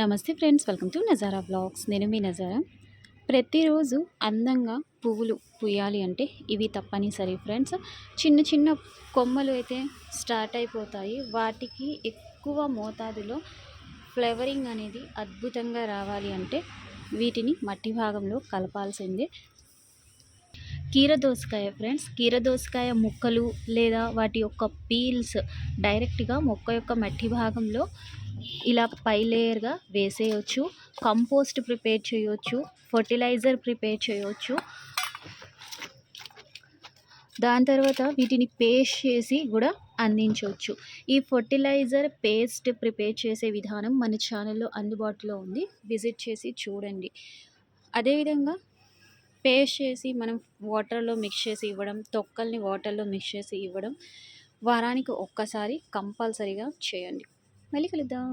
నమస్తే friends welcome to Nazara blogs. నేను మీ నజారా. ప్రతిరోజు అందంగా పువ్వులు పూయాలి అంటే ఇవి తప్పనిసరి ఫ్రెండ్స్. చిన్న చిన్న కొమ్మలు అయితే స్టార్ట్ అయిపోతాయి. వాటికి ఎక్కువ మోతాదులో ఫ్లేవరింగ్ అనేది అద్భుతంగా రావాలి అంటే వీటిని మట్టి భాగంలో కలపాల్సిందే. కీర దోసకాయ ఫ్రెండ్స్ కీర దోసకాయ ముక్కలు లేదా వాటి యొక్క పీల్స్ డైరెక్ట్గా మొక్క యొక్క మట్టి భాగంలో ఇలా పై లేయర్గా వేసేయచ్చు. కంపోస్ట్ ప్రిపేర్ చేయొచ్చు. ఫర్టిలైజర్ ప్రిపేర్ చేయొచ్చు. దాని తర్వాత వీటిని పేస్ట్ చేసి కూడా అందించవచ్చు ఈ ఫర్టిలైజర్ పేస్ట్ ప్రిపేర్ చేసే విధానం మన ఛానల్లో అందుబాటులో ఉంది. విజిట్ చేసి చూడండి. అదేవిధంగా పేస్ట్ చేసి మనం వాటర్లో మిక్స్ చేసి ఇవ్వడం తొక్కల్ని వాటర్లో మిక్స్ చేసి ఇవ్వడం వారానికి ఒక్కసారి కంపల్సరీగా చేయండి. మళ్ళీ కలుద్దాం.